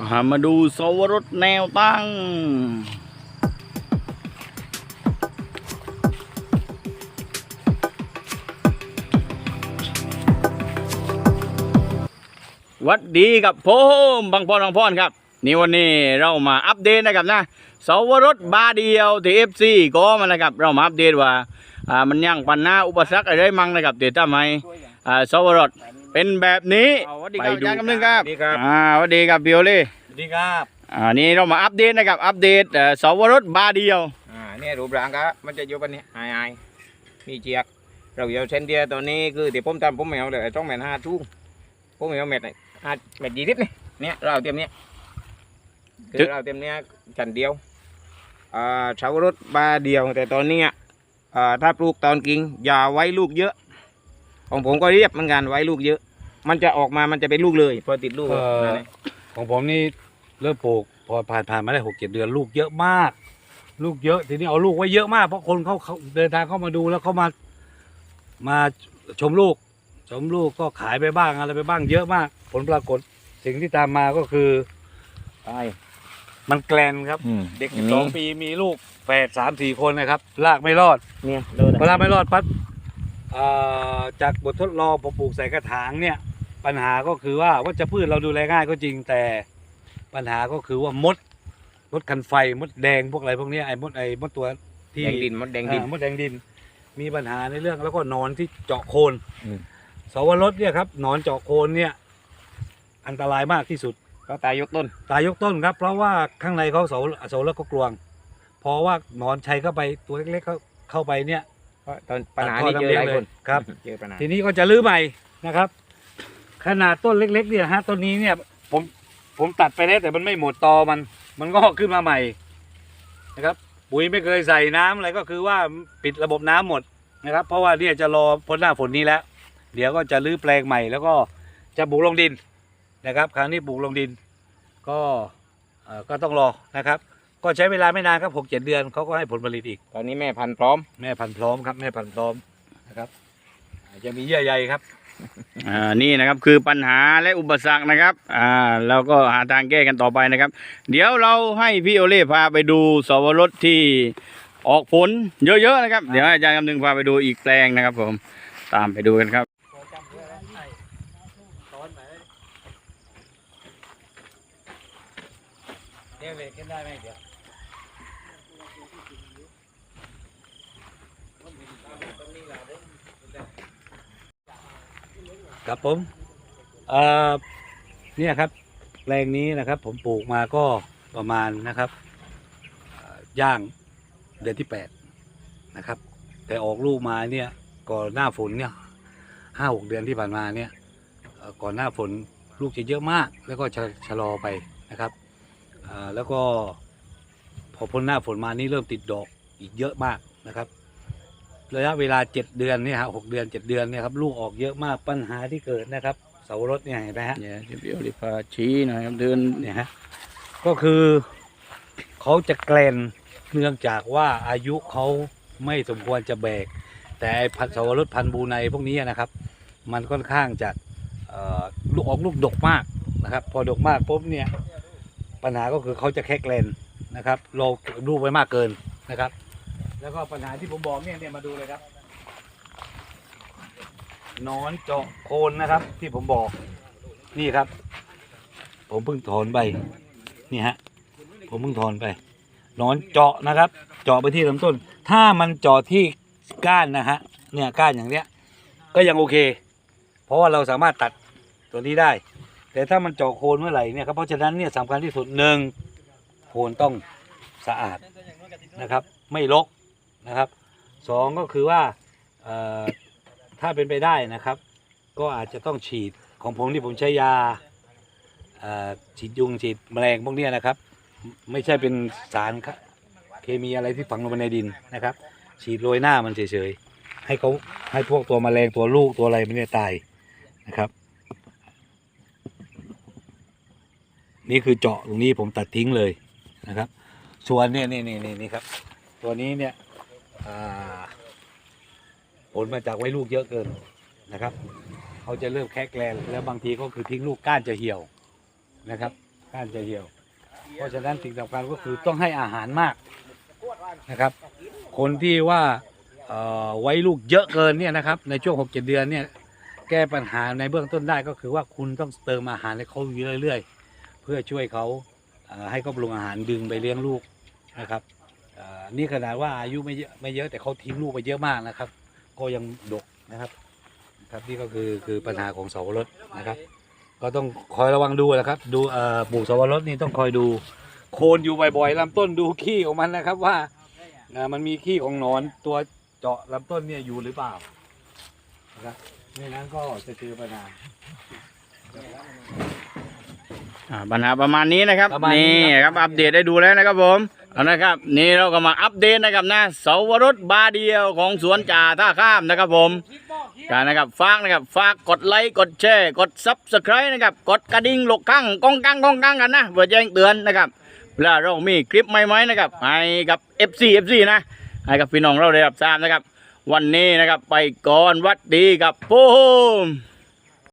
อ่ามาดูสวรสแนวตั้ง วัดดีกับผมบางพรบางพรครับ นี่วันนี้เรามาอัปเดตนะครับนะสวรสบาเดียวที่เอฟซีก็มานะครับ เรามาอัปเดตว่า มันยังปัญหาอุปสรรคอะไรมั่งนะครับเดี๋ยวทำให้อ่สวรส เป็นแบบนี้สวัสดีครับไปดูกันนึงครับสวัสดีครับ อ่าสวัสดีครับพี่โอเล่สวัสดีครับอ่านี่เรามาอัปเดตนะครับอัปเดตเอ่อสวรสบาเดียวอ่าเนี่ยรูปร่างก็มันจะอยู่ปันนี้หายหายมีเจียก เราเอาเส้นเดียวตอนนี้คือที่ผมทำผมไม่เอาเลยต้องแม่นห้าทุ่งผมไม่เอาเม็ดห้าเม็ดยี่สิบนี่เนี่ยเราเอาเต็มเนี้ยคือเราเต็มเนี้ยกันเดียวอ่าชาวรถบาเดียวแต่ตอนเนี้ยอ่าถ้าปลูกตอนกิ่งอย่าไว้ลูกเยอะ ของผมก็เรียบเหมือนกันไว้ลูกเยอะ มันจะออกมามันจะเป็นลูกเลย พอติดลูกเอ่อ นั่นแหละของผมนี่เริ่มปลูกพอผ่านผ่านมาได้หกเจ็ดเดือนลูกเยอะมาก ลูกเยอะทีนี้เอาลูกไว้เยอะมากเพราะคนเขาเขาเดินทางเข้ามาดูแล้วเขามามาชมลูก ชมลูกก็ขายไปบ้างอะไรไปบ้างเยอะมาก ผลปรากฏสิ่งที่ตามมาก็คือใช่มันแกลนครับ เด็กอย่างนี้สองปีมีลูกแฝดสามสี่คนนะครับลากไม่รอด เนี่ยดูนะ เวลาไม่รอดปั๊บเอ่อจากบททดลองผมปลูกใส่กระถางเนี่ย ปัญหาก็คือว่าวัชพืชเราดูแลง่ายก็จริงแต่ปัญหาก็คือว่ามดมดคันไฟมดแดงพวกอะไรพวกเนี้ยไอ้มดไอ้มดตัวที่แดงดินมดแดงดินอ่ามดแดงดิน มีปัญหาในเรื่องแล้วก็หนอนที่เจาะโคนอืม สวรสเนี่ยครับหนอนเจาะโคนเนี่ย อันตรายมากที่สุด ก็ตายยกต้น ตายยกต้นครับ เพราะว่าข้างในเขาเสาเสาแล้วก็กลวง เพราะว่าหนอนชัยเข้าไปตัวเล็กๆเข้าเข้าไปเนี่ย เพราะตอนปัญหานี้เจอหลายคนครับ เจอปัญหาทีนี้ก็จะรื้อใหม่นะครับ ขนาดต้นเล็ก ๆ เนี่ยฮะต้นนี้เนี่ย ผมผมตัดไปแล้วแต่มันไม่หมดตอมัน มันก็ขึ้นมาใหม่นะครับ ปุ๋ยไม่เคยใส่น้ำอะไรก็คือว่าปิดระบบน้ำหมดนะครับ เพราะว่าเนี่ยจะรอพ้นหน้าฝนนี้แล้ว เดี๋ยวก็จะรื้อแปลงใหม่ แล้วก็จะปลูกลงดินนะครับ ครั้งนี้ปลูกลงดิน ก็เอ่อก็ต้องรอนะครับ ก็ใช้เวลาไม่นานครับหกเจ็ดเดือนเขาก็ให้ผลผลิตอีก ตอนนี้แม่พันธุ์พร้อม แม่พันธุ์พร้อมครับ แม่พันธุ์พร้อมนะครับอาจจะมีเยื่อใยครับ อ่านี่นะครับคือปัญหาและอุปสรรคนะครับอ่าแล้วก็หาทางแก้กันต่อไปนะครับ เดี๋ยวเราให้พี่โอเล่พาไปดูสวรสที่ออกผลเยอะๆนะครับ เดี๋ยวอาจารย์คำนึงพาไปดูอีกแปลงนะครับ ผมตามไปดูกันครับเดี๋ยวเวกกันได้ไหมเดี๋ยว ครับผมเอ่อเนี่ยครับแปลงนี้นะครับ ผมปลูกมาก็ประมาณนะครับย่างเดือนที่แปดนะครับ แต่ออกลูกมาเนี่ยก่อนหน้าฝนเนี่ยห้าหกเดือนที่ผ่านมาเนี่ยก่อนหน้าฝนลูกจะเยอะมาก แล้วก็ชะชะลอไปนะครับแล้วก็พอพ้นหน้าฝนมานี่เริ่มติดดอกอีกเยอะมากนะครับ ระยะเวลาเจ็ดเดือนเนี่ยฮะหกเดือนเจ็ดเดือนเนี่ยครับลูกออกเยอะมากปัญหาที่เกิดนะครับเสาวรสเนี่ยเห็นไหมฮะเดี๋ยวพี่โอเล่พาชี้หน่อยครับเดินเนี่ยฮะก็คือเขาจะแกลนเนื่องจากว่าอายุเขาไม่สมควรจะแบก แต่ไอ้พันธุ์เสาวรสพันธุ์บูไนพวกนี้นะครับ มันค่อนข้างจะเอ่อลูกออกลูกดกมากนะครับ พอดกมากปุ๊บเนี่ยปัญหาก็คือเขาจะแค่แกลนนะครับเราลูกไว้มากเกินนะครับ แล้วก็ปัญหาที่ผมบอกเนี่ยเนี่ยมาดูเลยครับนอนเจาะโคนนะครับ ที่ผมบอก นี่ครับ ผมเพิ่งถอนไปนี่ฮะผมเพิ่งถอนไปนอนเจาะนะครับ เจาะไปที่ลำต้น ถ้ามันเจาะที่ก้านนะฮะเนี่ยก้านอย่างเนี้ย ก็ยังโอเค เพราะว่าเราสามารถตัดตัวนี้ได้ แต่ถ้ามันเจาะโคนเมื่อไหร่เนี่ยครับเพราะฉะนั้นเนี่ยสำคัญที่สุดหนึ่งโคนต้องสะอาดนะครับ ไม่รก นะครับสองก็คือว่าถ้าเป็นไปได้นะครับ ก็อาจจะต้องฉีดของผมที่ผมใช้ยาฉีดยุงฉีดแมลงพวกนี้นะครับ ไม่ใช่เป็นสารเคมีอะไรที่ฝังลงไปในดินนะครับ ฉีดโรยหน้ามันเฉยๆให้เขาให้พวกตัวแมลงตัวลูกตัวอะไรมันเนี่ยตายนะครับ นี่คือเจาะตรงนี้ผมตัดทิ้งเลยนะครับ ส่วนเนี่ยนี่นี่นี่ครับ ตัวนี้เนี่ย ผลมาจากไว้ลูกเยอะเกินนะครับ เขาจะเริ่มแค่แกลนแล้วบางทีก็คือทิ้งลูกก้านจะเหี่ยวนะครับ ก้านจะเหี่ยว เพราะฉะนั้นสิ่งสำคัญก็คือต้องให้อาหารมากนะครับ คนที่ว่าไว้ลูกเยอะเกินเนี่ยนะครับในช่วงหกเจ็ดเดือนเนี่ยแก้ปัญหาในเบื้องต้นได้ก็คือว่าคุณต้องเติมอาหารให้เขาอยู่เรื่อย ๆ เพื่อช่วยเขาให้เขาปรุงอาหารดึงไปเลี้ยงลูกนะครับ อ่อนี่ขนาดว่าอายุไม่เยอะไม่เยอะแต่เขาทิ้งลูกไปเยอะมากนะครับ ก็ยังดกนะครับ ครับนี่ก็คือคือปัญหาของเสาวรสนะครับ ก็ต้องคอยระวังดูนะครับ ดูเอ่อปลูกเสาวรสนี่ต้องคอยดูโคนอยู่บ่อยๆลำต้นดูขี้ของมันนะครับว่าเอ่อมันมีขี้ของหนอนตัวเจาะลำต้นเนี่ยอยู่หรือเปล่านะครับไม่นั้นก็จะเจอปัญหา อ่าปัญหาประมาณนี้นะครับประมาณนี้นี่ครับ ครับอัปเดตได้ดูแล้วนะครับผม เอานะครับนี่เราก็มาอัปเดตนะครับนะเสาวรสบาเดียวของสวนจ่าท่าข้ามนะครับผมการนะครับฝากนะครับฝากกดไลค์กดแชร์กดซับสไครต์นะครับกดกระดิ่งหลกข้างกองกังกองกังกันนะเพื่อแจ้งเตือนนะครับเวลาเรามีคลิปใหม่ๆนะครับให้กับ FC FC นะให้กับพี่น้องเราได้รับทราบนะครับ วันนี้นะครับไปก่อนวัดดีกับผม